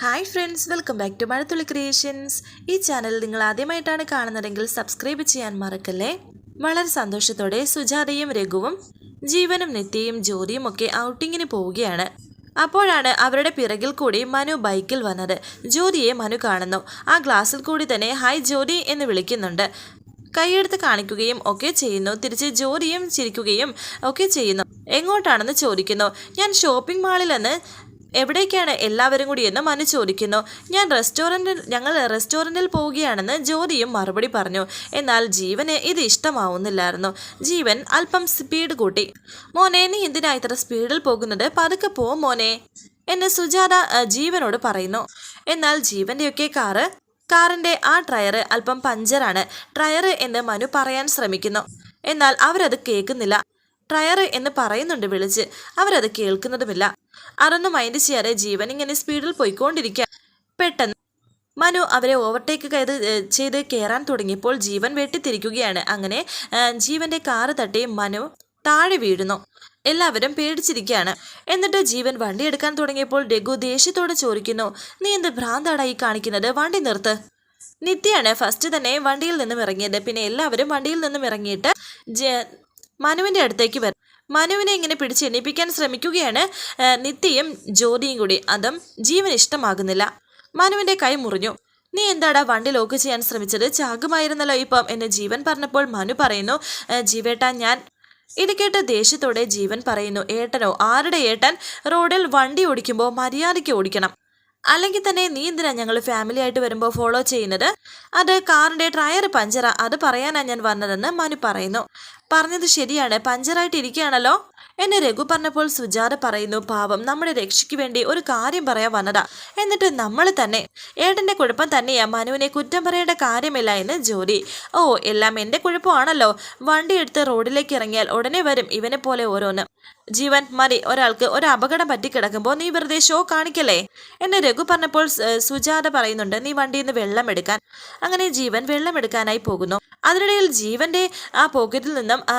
Hi friends welcome back to Mazhathulli creations ഈ channel നിങ്ങൾ ആദ്യമായിട്ടാണ് കാണുന്നതെങ്കിൽ സബ്സ്ക്രൈബ് ചെയ്യാൻ മറക്കല്ലേ? വളരെ സന്തോഷത്തോടെ സുജാതയും രഘുവും ജീവനും നിത്യയും ജ്യോതിയും ഒക്കെ ഔട്ടിങ്ങിന് പോവുകയാണ്. അപ്പോഴാണ് അവരുടെ പിറകിൽ കൂടി മനു ബൈക്കിൽ വന്നത്. ജ്യോതിയെ മനു കാണുന്നു. ആ ഗ്ലാസ്സിൽ കൂടി തന്നെ ഹായ് ജ്യോതി എന്ന് വിളിക്കുന്നുണ്ട്. കൈയെടുത്ത് കാണിക്കുകയും ഒക്കെ ചെയ്യുന്നു. തിരിച്ച് ജോലിയും ചിരിക്കുകയും ഒക്കെ ചെയ്യുന്നു. എങ്ങോട്ടാണെന്ന് ചോദിക്കുന്നു. ഞാൻ ഷോപ്പിംഗ് മാളിലെന്ന് എവിടേക്കാണ് എല്ലാവരും കൂടി എന്ന് മനു ചോദിക്കുന്നു. ഞാൻ റെസ്റ്റോറന്റിൽ ഞങ്ങൾ റെസ്റ്റോറന്റിൽ പോവുകയാണെന്ന് ജ്യോതിയും മറുപടി പറഞ്ഞു. എന്നാൽ ജീവന് ഇത് ഇഷ്ടമാവുന്നില്ലായിരുന്നു. ജീവൻ അല്പം സ്പീഡ് കൂട്ടി. മോനെ നീ എന്തിനാ ഇത്ര സ്പീഡിൽ പോകുന്നത്? പതുക്കെ പോ മോനെ. എന്ന് സുജാത ജീവനോട് പറയുന്നു. എന്നാൽ ജീവന്റെയൊക്കെ കാറ് കാറിന്റെ ആ ടയർ അല്പം പഞ്ചറാണ്. ടയർ എന്ന് മനു പറയാൻ ശ്രമിക്കുന്നു. എന്നാൽ അവരത് കേൾക്കുന്നില്ല. ടയർ എന്ന് പറയുന്നുണ്ട് വിളിച്ച്. അവരത് കേൾക്കുന്നതുമില്ല. അതൊന്നും മൈൻഡ് ചെയ്യാതെ ജീവൻ ഇങ്ങനെ സ്പീഡിൽ പോയിക്കൊണ്ടിരിക്കുക പെട്ടെന്ന് മനു അവരെ ഓവർടേക്ക് ഏഹ്, ചെയ്ത് കയറാൻ തുടങ്ങിയപ്പോൾ ജീവൻ വെട്ടിത്തിരിക്കുകയാണ്. അങ്ങനെ ജീവന്റെ കാറ് തട്ടി മനു താഴെ വീഴുന്നു. എല്ലാവരും പേടിച്ചിരിക്കുകയാണ്. എന്നിട്ട് ജീവൻ വണ്ടി എടുക്കാൻ തുടങ്ങിയപ്പോൾ രഘു ദേഷ്യത്തോടെ ചോദിക്കുന്നു നീ എന്ത് ഭ്രാന്താടായി കാണിക്കുന്നത്? വണ്ടി നിർത്ത്. നിത്യയാണ് ഫസ്റ്റ് തന്നെ വണ്ടിയിൽ നിന്നും ഇറങ്ങിയത്. പിന്നെ എല്ലാവരും വണ്ടിയിൽ നിന്നും ഇറങ്ങിയിട്ട് മനുവിന്റെ അടുത്തേക്ക് വരും മനുവിനെ ഇങ്ങനെ പിടിച്ച് എണീപ്പിക്കാൻ ശ്രമിക്കുകയാണ് നിത്യം നിത്യയും ജ്യോതിയും കൂടി. അതും ജീവൻ ഇഷ്ടമാകുന്നില്ല. മനുവിന്റെ കൈ മുറിഞ്ഞു. നീ എന്താടാ വണ്ടി ലോക്ക് ചെയ്യാൻ ശ്രമിച്ചത്? ചാകുമായിരുന്നല്ലോ ഇപ്പം എന്നെ ജീവൻ പറഞ്ഞപ്പോൾ മനു പറയുന്നു. ജീവേട്ടാ ഞാൻ ഇത് കേട്ട് ദേഷ്യത്തോടെ ജീവൻ പറയുന്നു. ഏട്ടനോ ആരുടെ ഏട്ടൻ? റോഡിൽ വണ്ടി ഓടിക്കുമ്പോൾ മര്യാദയ്ക്ക് ഓടിക്കണം. അല്ലെങ്കിൽ തന്നെ നീ എന്തിനാ ഞങ്ങൾ ഫാമിലി ആയിട്ട് വരുമ്പോൾ ഫോളോ ചെയ്യുന്നത്? അത് കാറിന്റെ ടയർ പഞ്ചറ. അത് പറയാനാണ് ഞാൻ വന്നതെന്ന് മനു പറയുന്നു. പറഞ്ഞത് ശരിയാണ്. പഞ്ചറായിട്ട് ഇരിക്കുകയാണല്ലോ? എന്നെ രഘു പറഞ്ഞപ്പോൾ സുജാത പറയുന്നു പാവം നമ്മുടെ രക്ഷയ്ക്ക് വേണ്ടി ഒരു കാര്യം പറയാൻ വന്നതാ. എന്നിട്ട് നമ്മൾ തന്നെ ഏട്ടന്റെ കുഴപ്പം തന്നെയാ. മനുവിനെ കുറ്റം പറയേണ്ട കാര്യമില്ല എന്ന് ജോലി. ഓ എല്ലാം എന്റെ കുഴപ്പമാണല്ലോ. വണ്ടി എടുത്ത് റോഡിലേക്ക് ഇറങ്ങിയാൽ ഉടനെ വരും ഇവനെ പോലെ ഓരോന്ന്. ജീവൻ മതി. ഒരാൾക്ക് ഒരു അപകടം പറ്റിക്കിടക്കുമ്പോൾ നീ വെറുതെ ഷോ കാണിക്കല്ലേ? എന്നെ രഘു പറഞ്ഞപ്പോൾ സുജാത പറയുന്നുണ്ട് നീ വണ്ടിയിൽ നിന്ന് വെള്ളം എടുക്കാൻ. അങ്ങനെ ജീവൻ വെള്ളം എടുക്കാനായി പോകുന്നു. അതിനിടയിൽ ജീവന്റെ ആ പോക്കറ്റിൽ നിന്നും ആ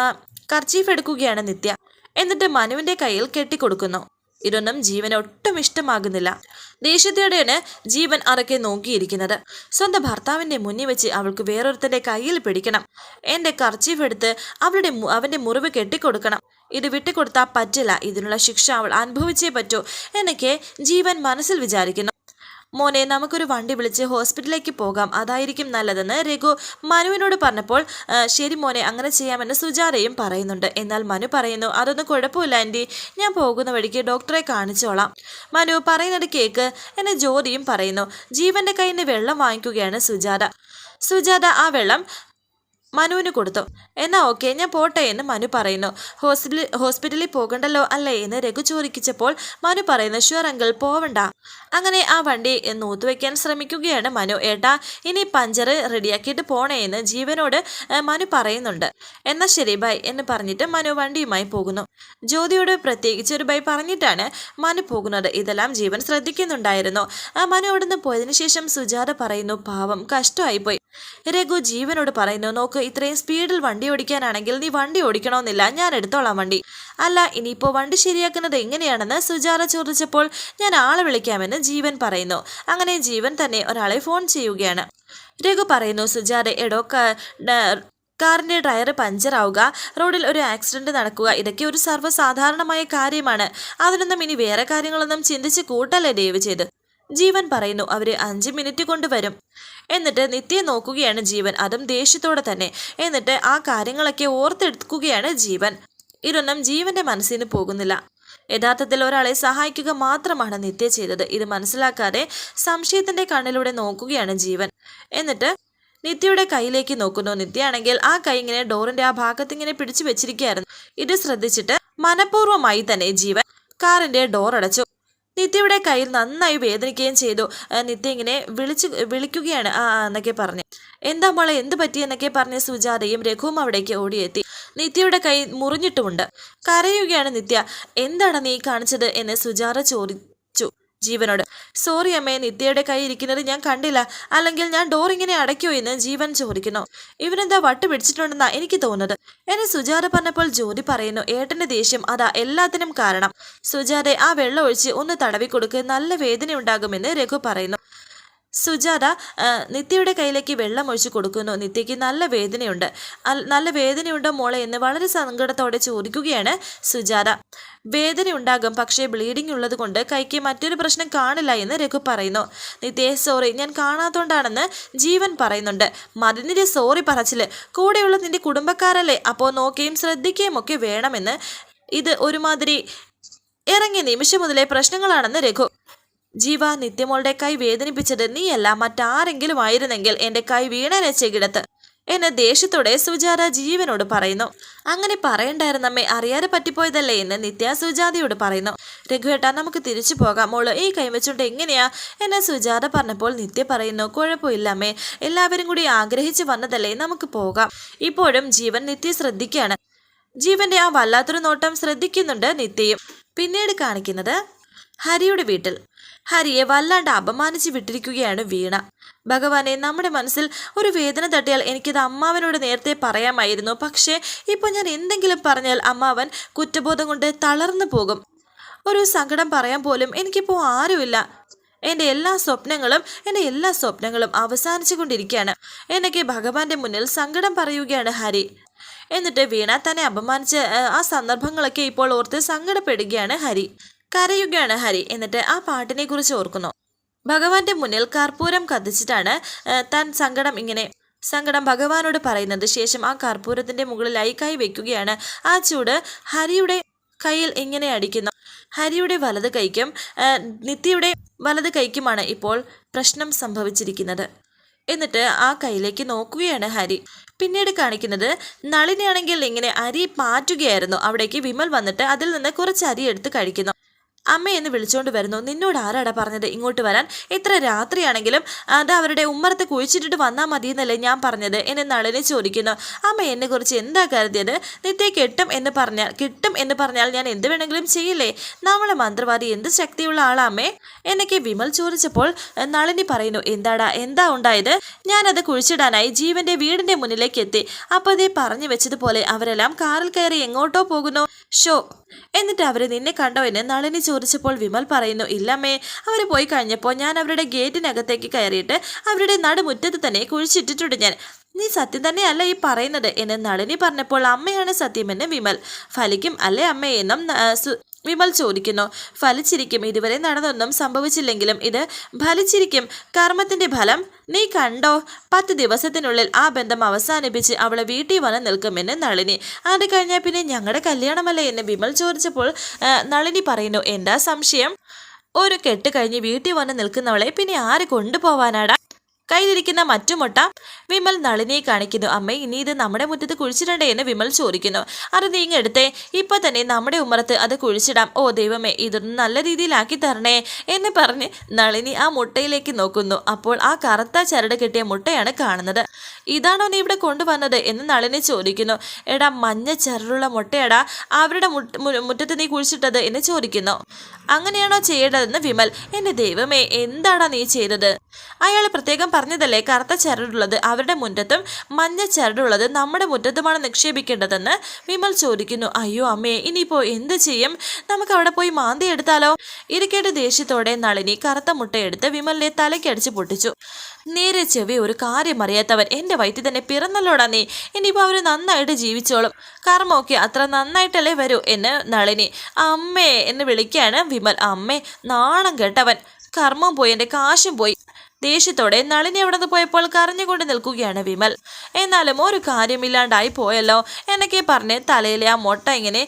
കർച്ചീഫ് എടുക്കുകയാണ് നിത്യ. എന്നിട്ട് മനുവിന്റെ കയ്യിൽ കെട്ടിക്കൊടുക്കുന്നു. ഇതൊന്നും ജീവന് ഒട്ടും ഇഷ്ടമാകുന്നില്ല. ദേഷ്യത്തോടെയാണ് ജീവൻ അറക്കെ നോക്കിയിരിക്കുന്നത്. സ്വന്തം ഭർത്താവിന്റെ മുന്നിൽ വെച്ച് അവൾക്ക് വേറൊരുത്തന്റെ കയ്യിൽ പിടിക്കണം. എന്റെ കർച്ചീഫ് എടുത്ത് അവളുടെ അവന്റെ മുറിവ് കെട്ടിക്കൊടുക്കണം. ഇത് വിട്ടുകൊടുത്താൽ പറ്റില്ല. ഇതിനുള്ള ശിക്ഷ അവൾ അനുഭവിച്ചേ പറ്റൂ. എന്നൊക്കെ ജീവൻ മനസ്സിൽ വിചാരിക്കുന്നു. മോനെ നമുക്കൊരു വണ്ടി വിളിച്ച് ഹോസ്പിറ്റലിലേക്ക് പോകാം. അതായിരിക്കും നല്ലതെന്ന് രഘു മനുവിനോട് പറഞ്ഞപ്പോൾ ശരി മോനെ അങ്ങനെ ചെയ്യാമെന്ന് സുജാതയും പറയുന്നുണ്ട്. എന്നാൽ മനു പറയുന്നു അതൊന്നും കുഴപ്പമില്ല ആന്റി. ഞാൻ പോകുന്ന വഴിക്ക് ഡോക്ടറെ കാണിച്ചോളാം. മനു പറയുന്നത് കേക്ക് എന്നെ ജ്യോതിയും പറയുന്നു. ജീവന്റെ കയ്യിൽ നിന്ന് വെള്ളം വാങ്ങിക്കുകയാണ് സുജാത. സുജാത ആ വെള്ളം മനുവിന് കൊടുത്തു. എന്നാ ഓക്കെ ഞാൻ പോട്ടെ എന്ന് മനു പറയുന്നു. ഹോസ്പിറ്റലിൽ ഹോസ്പിറ്റലിൽ പോകണ്ടല്ലോ അല്ലേ എന്ന് രഘു ചോദിച്ചപ്പോൾ മനു പറയുന്നു ഷുവർ അങ്കിൾ പോവണ്ട. അങ്ങനെ ആ വണ്ടി നൂത്തുവെക്കാൻ ശ്രമിക്കുകയാണ് മനു. ഏട്ടാ ഇനി പഞ്ചർ റെഡിയാക്കിയിട്ട് പോണേ എന്ന് ജീവനോട് മനു പറയുന്നുണ്ട്. എന്നാ ശരി ബൈ എന്ന് പറഞ്ഞിട്ട് മനു വണ്ടിയുമായി പോകുന്നു. ജ്യോതിയോട് പ്രത്യേകിച്ച് ഒരു ബൈ പറഞ്ഞിട്ടാണ് മനു പോകുന്നത്. ഇതെല്ലാം ജീവൻ ശ്രദ്ധിക്കുന്നുണ്ടായിരുന്നു. മനു അവിടുന്ന് പോയതിനു ശേഷം സുജാത പറയുന്നു പാവം കഷ്ടമായിപ്പോയി. രഘു ജീവനോട് പറയുന്നു നോക്ക് ഇത്രയും സ്പീഡിൽ വണ്ടി ഓടിക്കാനാണെങ്കിൽ നീ വണ്ടി ഓടിക്കണമെന്നില്ല ഞാൻ എടുത്തോളാം വണ്ടി. അല്ല ഇനിയിപ്പോൾ വണ്ടി ശരിയാക്കുന്നത് എങ്ങനെയാണെന്ന് സുജാത ചോദിച്ചപ്പോൾ ഞാൻ ആളെ വിളിക്കാമെന്ന് ജീവൻ പറയുന്നു. അങ്ങനെ ജീവൻ തന്നെ ഒരാളെ ഫോൺ ചെയ്യുകയാണ്. രഘു പറയുന്നു സുജാത എടോ കാറിന്റെ ടയർ പഞ്ചറാവുക റോഡിൽ ഒരു ആക്സിഡന്റ് നടക്കുക. ഇതൊക്കെ ഒരു സർവസാധാരണമായ കാര്യമാണ്. അതിനൊന്നും ഇനി വേറെ കാര്യങ്ങളൊന്നും ചിന്തിച്ച് കൂട്ടല്ലേ ദയവ് ചെയ്ത്. ജീവൻ പറയുന്നു അവർ അഞ്ച് മിനിറ്റ് കൊണ്ട് വരും. എന്നിട്ട് നിത്യ നോക്കുകയാണ് ജീവൻ. അതും ദേഷ്യത്തോടെ തന്നെ. എന്നിട്ട് ആ കാര്യങ്ങളൊക്കെ ഓർത്തെടുക്കുകയാണ് ജീവൻ. ഇതൊന്നും ജീവന്റെ മനസ്സിന് പോകുന്നില്ല. യഥാർത്ഥത്തിൽ ഒരാളെ സഹായിക്കുക മാത്രമാണ് നിത്യ ചെയ്തത്. ഇത് മനസ്സിലാക്കാതെ സംശയത്തിന്റെ കണ്ണിലൂടെ നോക്കുകയാണ് ജീവൻ. എന്നിട്ട് നിത്യയുടെ കയ്യിലേക്ക് നോക്കുന്നു. നിത്യയാണെങ്കിൽ ആ കൈ ഇങ്ങനെ ഡോറിന്റെ ആ ഭാഗത്ത് ഇങ്ങനെ പിടിച്ചു വെച്ചിരിക്കുകയായിരുന്നു. ഇത് ശ്രദ്ധിച്ചിട്ട് മനഃപൂർവമായി തന്നെ ജീവൻ കാറിന്റെ ഡോർ അടച്ചു നിത്യയുടെ കയ്യിൽ നന്നായി വേദനിക്കുകയും ചെയ്തു. നിത്യ ഇങ്ങനെ വിളിച്ചു വിളിക്കുകയാണ്. ആ എന്നൊക്കെ പറഞ്ഞു. എന്താ മോളെ എന്ത് പറ്റി? എന്നൊക്കെ പറഞ്ഞ് സുജാതയും രഘുവും അവിടേക്ക് ഓടിയെത്തി. നിത്യയുടെ കൈ മുറിഞ്ഞിട്ടുമുണ്ട്. കരയുകയാണ് നിത്യ. എന്താണ് നീ കാണിച്ചത്? എന്ന് സുജാത ചോദിച്ചു ജീവനോട്. സോറി അമ്മേ നിത്യയുടെ കൈ ഇരിക്കുന്നത് ഞാൻ കണ്ടില്ല. അല്ലെങ്കിൽ ഞാൻ ഡോർ ഇങ്ങനെ അടയ്ക്കോ എന്ന് ജീവൻ ചോദിക്കുന്നു. ഇവനെന്താ വട്ട് പിടിച്ചിട്ടുണ്ടെന്നാ എനിക്ക് തോന്നുന്നത്. എന്നെ സുജാത പറഞ്ഞപ്പോൾ ജ്യോതി പറയുന്നു ഏട്ടന്റെ ദേഷ്യം അതാ എല്ലാത്തിനും കാരണം. സുജാതെ ആ വെള്ളം ഒഴിച്ച് ഒന്ന് തടവി കൊടുക്ക് നല്ല വേദന ഉണ്ടാകുമെന്ന് രഘു പറയുന്നു. സുജാത നിത്യയുടെ കയ്യിലേക്ക് വെള്ളം ഒഴിച്ചു കൊടുക്കുന്നു. നിത്യയ്ക്ക് നല്ല വേദനയുണ്ട്. നല്ല വേദനയുണ്ടോ മോളെ എന്ന് വളരെ സങ്കടത്തോടെ ചോദിക്കുകയാണ് സുജാത. വേദന ഉണ്ടാകും പക്ഷേ ബ്ലീഡിംഗ് ഉള്ളത് കൊണ്ട് കൈക്ക് മറ്റൊരു പ്രശ്നം കാണില്ല എന്ന് രഘു പറയുന്നു. നിത്യയെ സോറി ഞാൻ കാണാത്തോണ്ടാണെന്ന് ജീവൻ പറയുന്നുണ്ട്. മതിനിന്റെ സോറി പറച്ചിൽ. കൂടെയുള്ള നിന്റെ കുടുംബക്കാരല്ലേ? അപ്പോൾ നോക്കുകയും ശ്രദ്ധിക്കുകയും ഒക്കെ വേണമെന്ന് ഇത് ഒരുമാതിരി ഇറങ്ങിയ നിമിഷം മുതലേ പ്രശ്നങ്ങളാണെന്ന് രഘു ജീവ നിത്യമോളുടെ കൈ വേദനിപ്പിച്ചത് നീയല്ല മറ്റാരെങ്കിലും ആയിരുന്നെങ്കിൽ എന്റെ കൈ വീണനെ ചെകിടത്ത് എന്നെ ദേഷ്യത്തോടെ സുജാത ജീവനോട് പറയുന്നു. അങ്ങനെ പറയണ്ടായിരുന്നമ്മേ അറിയാതെ പറ്റിപ്പോയതല്ലേ എന്ന് നിത്യ സുജാതയോട് പറയുന്നു. രഘുവേട്ട നമുക്ക് തിരിച്ചു പോകാം. മോൾ ഈ കൈ വെച്ചോണ്ട് എങ്ങനെയാ? എന്നെ സുജാത പറഞ്ഞപ്പോൾ നിത്യ പറയുന്നു കുഴപ്പമില്ലമ്മേ എല്ലാവരും കൂടി ആഗ്രഹിച്ചു വന്നതല്ലേ നമുക്ക് പോകാം. ഇപ്പോഴും ജീവൻ നിത്യ ശ്രദ്ധിക്കുകയാണ് ജീവന്റെ ആ വല്ലാത്തൊരു നോട്ടം ശ്രദ്ധിക്കുന്നുണ്ട് നിത്യയും. പിന്നീട് കാണിക്കുന്നത് ഹരിയുടെ വീട്ടിൽ. ഹരിയെ വല്ലാണ്ട് അപമാനിച്ചു വിട്ടിരിക്കുകയാണ് വീണ. ഭഗവാനെ നമ്മുടെ മനസ്സിൽ ഒരു വേദന തട്ടിയാൽ എനിക്കിത് അമ്മാവനോട് നേരത്തെ പറയാമായിരുന്നു. പക്ഷേ ഇപ്പോൾ ഞാൻ എന്തെങ്കിലും പറഞ്ഞാൽ അമ്മാവൻ കുറ്റബോധം കൊണ്ട് തളർന്നു പോകും. ഒരു സങ്കടം പറയാൻ പോലും എനിക്കിപ്പോൾ ആരുമില്ല. എന്റെ എല്ലാ സ്വപ്നങ്ങളും എന്റെ എല്ലാ സ്വപ്നങ്ങളും അവസാനിച്ചു കൊണ്ടിരിക്കുകയാണ്. എനിക്ക് ഭഗവാന്റെ മുന്നിൽ സങ്കടം പറയുകയാണ് ഹരി. എന്നിട്ട് വീണ തന്നെ അപമാനിച്ച് ആ സന്ദർഭങ്ങളൊക്കെ ഇപ്പോൾ ഓർത്ത് സങ്കടപ്പെടുകയാണ് ഹരി. കരയുകയാണ് ഹരി. എന്നിട്ട് ആ പാട്ടിനെ കുറിച്ച് ഓർക്കുന്നു. ഭഗവാന്റെ മുന്നിൽ കർപ്പൂരം കത്തിച്ചിട്ടാണ് താൻ സങ്കടം ഇങ്ങനെ സങ്കടം ഭഗവാനോട് പറയുന്നത്. ശേഷം ആ കർപ്പൂരത്തിന്റെ മുകളിൽ കൈ വെക്കുകയാണ്. ആ ചൂട് ഹരിയുടെ കയ്യിൽ ഇങ്ങനെ അടിക്കുന്നു. ഹരിയുടെ വലത് കൈക്കും നിത്യയുടെ വലത് കൈക്കുമാണ് ഇപ്പോൾ പ്രശ്നം സംഭവിച്ചിരിക്കുന്നത്. എന്നിട്ട് ആ കയ്യിലേക്ക് നോക്കുകയാണ് ഹരി. പിന്നീട് കാണിക്കുന്നത് നളിനിയാണെങ്കിൽ ഇങ്ങനെ അരി പാറ്റുകയായിരുന്നു അവിടേക്ക് വിമൽ വന്നിട്ട് അതിൽ നിന്ന് കുറച്ച് അരി എടുത്ത് കഴിക്കുന്നു. അമ്മ എന്ന് വിളിച്ചുകൊണ്ട് വരുന്നു. നിന്നോട് ആരാടാ പറഞ്ഞത്? ഇങ്ങോട്ട് വരാൻ. ഇത്ര രാത്രിയാണെങ്കിലും അത് അവരുടെ ഉമ്മറത്തെ കുഴിച്ചിട്ടിട്ട് വന്നാൽ മതി എന്നല്ലേ ഞാൻ പറഞ്ഞത് എന്നെ നളിനി ചോദിക്കുന്നു. അമ്മ എന്നെക്കുറിച്ച് എന്താ കരുതിയത്? നിത്യ കിട്ടും എന്ന് പറഞ്ഞാൽ കിട്ടും എന്ന് പറഞ്ഞാൽ ഞാൻ എന്ത് വേണമെങ്കിലും ചെയ്യില്ലേ? നമ്മളെ മന്ത്രവാദി എന്ത് ശക്തിയുള്ള ആളാ അമ്മേ? എന്നൊക്കെ വിമൽ ചോദിച്ചപ്പോൾ നളിനി പറയുന്നു എന്താടാ എന്താ ഉണ്ടായത്? ഞാനത് കുഴിച്ചിടാനായി ജീവന്റെ വീടിന്റെ മുന്നിലേക്ക് എത്തി. അപ്പോൾ അതേ പറഞ്ഞു വെച്ചതുപോലെ അവരെല്ലാം കാറിൽ കയറി എങ്ങോട്ടോ പോകുന്നു. ഷോ എന്നിട്ട് അവർ നിന്നെ കണ്ടോ എന്ന് നളിനി ചോദിച്ചപ്പോൾ വിമൽ പറയുന്നു ഇല്ലമ്മേ അവർ പോയി കഴിഞ്ഞപ്പോൾ ഞാൻ അവരുടെ ഗേറ്റിനകത്തേക്ക് കയറിയിട്ട് അവരുടെ നടുമുറ്റത്ത് തന്നെ കുഴിച്ചിട്ടിട്ടുണ്ട് ഞാൻ. നീ സത്യം തന്നെയല്ല ഈ പറയുന്നത് എന്ന് നളിനി പറഞ്ഞപ്പോൾ അമ്മയാണ് സത്യമെന്ന് വിമൽ. ഫലിക്കും അല്ലേ അമ്മയെന്നും വിമൽ ചോദിക്കുന്നു ഫലിച്ചിരിക്കും ഇതുവരെ നടന്നൊന്നും സംഭവിച്ചില്ലെങ്കിലും ഇത് ഫലിച്ചിരിക്കും. കർമ്മത്തിന്റെ ഫലം നീ കണ്ടോ? പത്ത് ദിവസത്തിനുള്ളിൽ ആ ബന്ധം അവസാനിപ്പിച്ച് അവളെ വീട്ടിൽ വന്ന് നിൽക്കുമെന്ന് നളിനി. അത് കഴിഞ്ഞാൽ പിന്നെ ഞങ്ങളുടെ കല്യാണമല്ലേ എന്ന് വിമൽ ചോദിച്ചപ്പോൾ നളിനി പറയുന്നു എന്താ സംശയം? ഒരു കെട്ട് കഴിഞ്ഞ് വീട്ടിൽ വന്ന് നിൽക്കുന്നവളെ പിന്നെ ആര് കൊണ്ടുപോവാനാടാ? കയ്യിലിരിക്കുന്ന മറ്റു മുട്ട വിമൽ നളിനിയെ കാണിക്കുന്നു. അമ്മേ ഇനി ഇത് നമ്മുടെ മുറ്റത്ത് കുഴിച്ചിടണ്ടേ എന്ന് വിമൽ ചോദിക്കുന്നു. അത് നീങ്ങെടുത്തേ ഇപ്പൊ തന്നെ നമ്മുടെ ഉമ്മറത്ത് അത് കുഴിച്ചിടാം. ഓ ദൈവമേ ഇതൊന്ന് നല്ല രീതിയിലാക്കി തരണേ എന്ന് പറഞ്ഞ് നളിനി ആ മുട്ടയിലേക്ക് നോക്കുന്നു. അപ്പോൾ ആ കറുത്ത ചരട് കിട്ടിയ മുട്ടയാണ് കാണുന്നത്. ഇതാണോ നീ ഇവിടെ കൊണ്ടുവന്നത് എന്ന് നളിനി ചോദിക്കുന്നു. എടാ മഞ്ഞ ചരടുള്ള മുട്ടയടാ അവരുടെ മുറ്റ- മുറ്റത്ത് നീ കുഴിച്ചിട്ടത് എന്ന് ചോദിക്കുന്നു. അങ്ങനെയാണോ ചെയ്യേണ്ടതെന്ന് വിമൽ എന്റെ ദൈവമേ എന്താടാ നീ ചെയ്തത്? അയാൾ പ്രത്യേകം പറഞ്ഞതല്ലേ കറുത്ത ചരടുള്ളത് അവരുടെ മുറ്റത്തും മഞ്ഞ ചരടുള്ളത് നമ്മുടെ മുറ്റത്തുമാണ് നിക്ഷേപിക്കേണ്ടതെന്ന് വിമൽ ചോദിക്കുന്നു. അയ്യോ അമ്മേ ഇനിയിപ്പോ എന്ത് ചെയ്യും? നമുക്ക് അവിടെ പോയി മാന്തി എടുത്താലോ? ഇരിക്കേണ്ട ദേഷ്യത്തോടെ നളിനി കറുത്ത മുട്ടയെടുത്ത് വിമലിനെ തലയ്ക്കടിച്ച് പൊട്ടിച്ചു. നേരെ ചെവി ഒരു കാര്യം അറിയാത്തവൻ എന്റെ വയറ്റിൽ തന്നെ പിറന്നല്ലോടാ നീ. ഇനിയിപ്പോ അവർ നന്നായിട്ട് ജീവിച്ചോളും. കർമ്മമൊക്കെ അത്ര നന്നായിട്ടല്ലേ വരൂ എന്ന് നളിനി അമ്മേ എന്ന് വിളിക്കുകയാണ് വിമൽ. അമ്മേ നാണം കേട്ടവൻ. കർമ്മം പോയി എന്റെ കാശും പോയി. ദേഷ്യത്തോടെ നളിനി അവിടെ നിന്ന് പോയപ്പോൾ കരഞ്ഞുകൊണ്ട് നിൽക്കുകയാണ് വിമൽ. എന്നാലും ഒരു കാര്യമില്ലാണ്ടായി പോയല്ലോ. എന്നൊക്കെ പറഞ്ഞ് തലയിലെ ആ മുട്ട ഇങ്ങനെ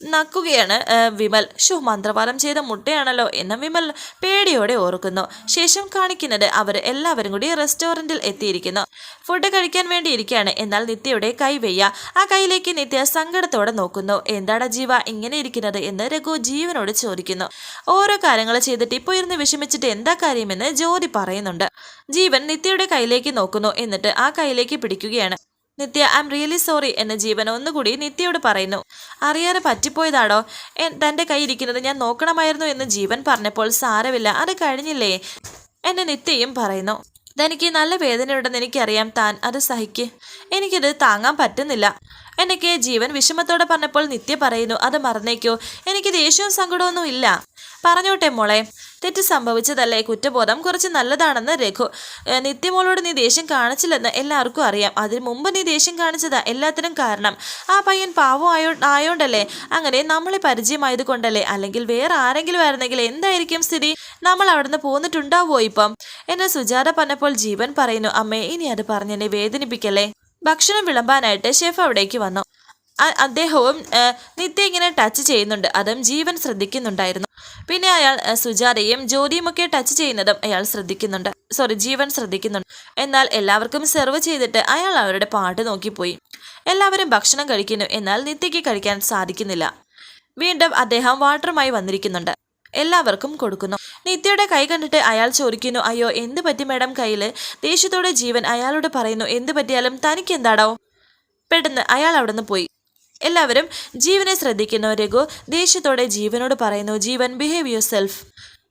നക്കുകയാണ് വിമൽ. ഷോ മന്ത്രവാദം ചെയ്ത മുട്ടയാണല്ലോ എന്ന വിമൽ പേടിയോടെ ഓർക്കുന്നു. ശേഷം കാണിക്കുന്നത് അവർ എല്ലാവരും കൂടി റെസ്റ്റോറന്റിൽ എത്തിയിരിക്കുന്നു. ഫുഡ് കഴിക്കാൻ വേണ്ടി ഇരിക്കുകയാണ്. എന്നാൽ നിത്യയുടെ കൈ വെയ്യ. ആ കൈയിലേക്ക് നിത്യ സങ്കടത്തോടെ നോക്കുന്നു. എന്താടാ ജീവ ഇങ്ങനെ ഇരിക്കുന്നത് എന്ന് രഘു ജീവനോട് ചോദിക്കുന്നു. ഓരോ കാര്യങ്ങൾ ചെയ്തിട്ട് ഇപ്പോൾ ഇരുന്ന് വിഷമിച്ചിട്ട് എന്താ കാര്യമെന്ന് ജ്യോതി പറയുന്നുണ്ട്. ജീവൻ നിത്യയുടെ കയ്യിലേക്ക് നോക്കുന്നു. എന്നിട്ട് ആ കയ്യിലേക്ക് പിടിക്കുകയാണ്. Nithya I M really sorry എന്ന് ജീവൻ ഒന്നുകൂടി നിത്യയോട് പറയുന്നു. അറിയാതെ പറ്റിപ്പോയതാടോ? തന്റെ കൈ ഇരിക്കുന്നത് ഞാൻ നോക്കണമായിരുന്നു എന്ന് ജീവൻ പറഞ്ഞപ്പോൾ സാരമില്ല അത് കഴിഞ്ഞില്ലേ? എന്നെ നിത്യയും പറയുന്നു. തനിക്ക് നല്ല വേദനയുണ്ടെന്ന് എനിക്കറിയാം താൻ അത് സഹിക്ക്. എനിക്കിത് താങ്ങാൻ പറ്റുന്നില്ല എന്നൊക്കെ ജീവൻ വിഷമത്തോടെ പറഞ്ഞപ്പോൾ നിത്യ പറയുന്നു. അത് മറന്നേക്കോ. എനിക്ക് ദേഷ്യവും സങ്കടമൊന്നും ഇല്ല പറഞ്ഞോട്ടെ മോളെ. തെറ്റ് സംഭവിച്ചതല്ലേ? കുറ്റബോധം കുറച്ച് നല്ലതാണെന്ന് രഘു. നിത്യമോളോട് നീ ദേഷ്യം കാണിച്ചില്ലെന്ന് എല്ലാവർക്കും അറിയാം. അതിനു മുമ്പ് നീ ദേഷ്യം കാണിച്ചതാ എല്ലാത്തിനും കാരണം. ആ പയ്യൻ പാവം ആയോ ആയോണ്ടല്ലേ? അങ്ങനെ നമ്മളെ പരിചയമായത് കൊണ്ടല്ലേ അല്ലെങ്കിൽ വേറെ ആരെങ്കിലും ആയിരുന്നെങ്കിൽ എന്തായിരിക്കും സ്ഥിതി? നമ്മൾ അവിടുന്ന് പോന്നിട്ടുണ്ടാവോ ഇപ്പം? എന്നെ സുജാത പറഞ്ഞപ്പോൾ ജീവൻ പറയുന്നു അമ്മേ ഇനി അത് പറഞ്ഞെന്നെ വേദനിപ്പിക്കല്ലേ? ഭക്ഷണം വിളമ്പാനായിട്ട് ഷെഫ് അവിടേക്ക് വന്നു. അദ്ദേഹവും നിത്യ ഇങ്ങനെ ടച്ച് ചെയ്യുന്നുണ്ട്. അതും ജീവൻ ശ്രദ്ധിക്കുന്നുണ്ടായിരുന്നു. പിന്നെ അയാൾ സുജാതയും ജ്യോതിയും ഒക്കെ ടച്ച് ചെയ്യുന്നതും അയാൾ ശ്രദ്ധിക്കുന്നുണ്ട്. സോറി ജീവൻ ശ്രദ്ധിക്കുന്നുണ്ട്. എന്നാൽ എല്ലാവർക്കും സെർവ് ചെയ്തിട്ട് അയാൾ അവരുടെ പാട്ട് നോക്കിപ്പോയി. എല്ലാവരും ഭക്ഷണം കഴിക്കുന്നു. എന്നാൽ നിത്യയ്ക്ക് കഴിക്കാൻ സാധിക്കുന്നില്ല. വീണ്ടും അദ്ദേഹം വാട്ടറുമായി വന്നിരിക്കുന്നുണ്ട്. എല്ലാവർക്കും കൊടുക്കുന്നു. നിത്യയുടെ കൈ കണ്ടിട്ട് അയാൾ ചോദിക്കുന്നു അയ്യോ എന്ത് പറ്റി മേഡം കയ്യിൽ ദേഷ്യത്തോടെ ജീവൻ അയാളോട് പറയുന്നു. എന്ത് പറ്റിയാലും തനിക്ക് എന്താടോ പെട്ടെന്ന് അയാൾ അവിടുന്ന് പോയി. എല്ലാവരും ജീവനെ ശ്രദ്ധിക്കുന്നു രഘു ദേഷ്യത്തോടെ ജീവനോട് പറയുന്നു ജീവൻ ബിഹേവ് യുവർ സെൽഫ്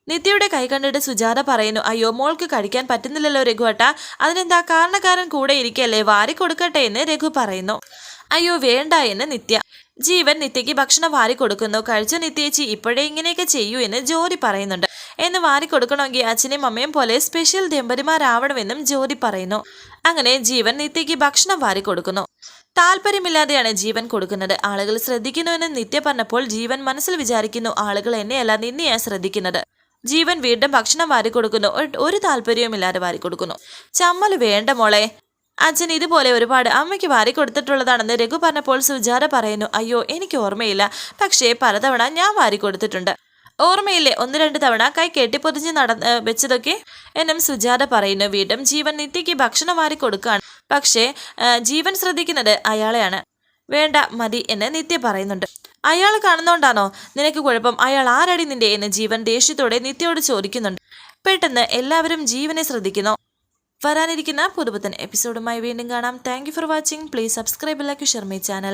നിത്യയുടെ കൈ കണ്ടിട്ട് സുജാത പറയുന്നു അയ്യോ മോൾക്ക് കഴിക്കാൻ പറ്റുന്നില്ലല്ലോ രഘുവട്ട അതിനെന്താ കാരണക്കാരൻ കൂടെ ഇരിക്കല്ലേ? വാരി കൊടുക്കട്ടെ എന്ന് രഘു പറയുന്നു. അയ്യോ വേണ്ട എന്ന് നിത്യ. ജീവൻ നിത്യയ്ക്ക് ഭക്ഷണം വാരി കൊടുക്കുന്നു. കഴിച്ച നിത്യേച്ചി ഇപ്പോഴേ ഇങ്ങനെയൊക്കെ ചെയ്യൂ എന്ന് ജോലി പറയുന്നുണ്ട്. എന്ന് വാരി കൊടുക്കണമെങ്കിൽ അച്ഛനെയും അമ്മയും പോലെ സ്പെഷ്യൽ ദമ്പതിമാരാവണമെന്നും ജോലി പറയുന്നു. അങ്ങനെ ജീവൻ നിത്യയ്ക്ക് ഭക്ഷണം വാരി കൊടുക്കുന്നു. താല്പര്യമില്ലാതെയാണ് ജീവൻ കൊടുക്കുന്നത്. ആളുകൾ ശ്രദ്ധിക്കുന്നുവെന്ന് നിത്യ പറഞ്ഞപ്പോൾ ജീവൻ മനസ്സിൽ വിചാരിക്കുന്നു ആളുകൾ എന്നെയല്ല നിന്നെയാണ് ശ്രദ്ധിക്കുന്നത്. ജീവൻ വീണ്ടും ഭക്ഷണം വാരി കൊടുക്കുന്നു ഒരു- താല്പര്യവുമില്ലാതെ വാരി കൊടുക്കുന്നു ചമ്മൽ വേണ്ട മോളെ. അച്ഛൻ ഇതുപോലെ ഒരുപാട് അമ്മയ്ക്ക് വാരി കൊടുത്തിട്ടുള്ളതാണെന്ന് രഘു പറഞ്ഞപ്പോൾ സുജാത പറയുന്നു അയ്യോ എനിക്ക് ഓർമ്മയില്ല. പക്ഷേ പലതവണ ഞാൻ വാരി കൊടുത്തിട്ടുണ്ട് ഓർമ്മയില്ലേ? ഒന്ന് രണ്ട് തവണ കൈ കെട്ടിപ്പൊതിഞ്ഞ് നട ഏ, വെച്ചതൊക്കെ? എന്നും സുജാത പറയുന്നു വീണ്ടും ജീവൻ നിത്യയ്ക്ക് ഭക്ഷണം വാരി കൊടുക്കുകയാണ് പക്ഷേ ജീവൻ ശ്രദ്ധിക്കുന്നത് അയാളെയാണ്. വേണ്ട മതി എന്ന് നിത്യ പറയുന്നുണ്ട്. അയാൾ കാണുന്നോണ്ടാണോ? നിനക്ക് കുഴപ്പം. അയാൾ ആരടി നിന്റെ എന്ന് ജീവൻ ദേഷ്യത്തോടെ നിത്യയോട് ചോദിക്കുന്നുണ്ട്. പെട്ടെന്ന് എല്ലാവരും ജീവനെ ശ്രദ്ധിക്കുന്നു. വരാനിരിക്കുന്ന പുതുപുത്തൻ എപ്പിസോഡുമായി വീണ്ടും കാണാം. Thank for watching please subscribe like share channel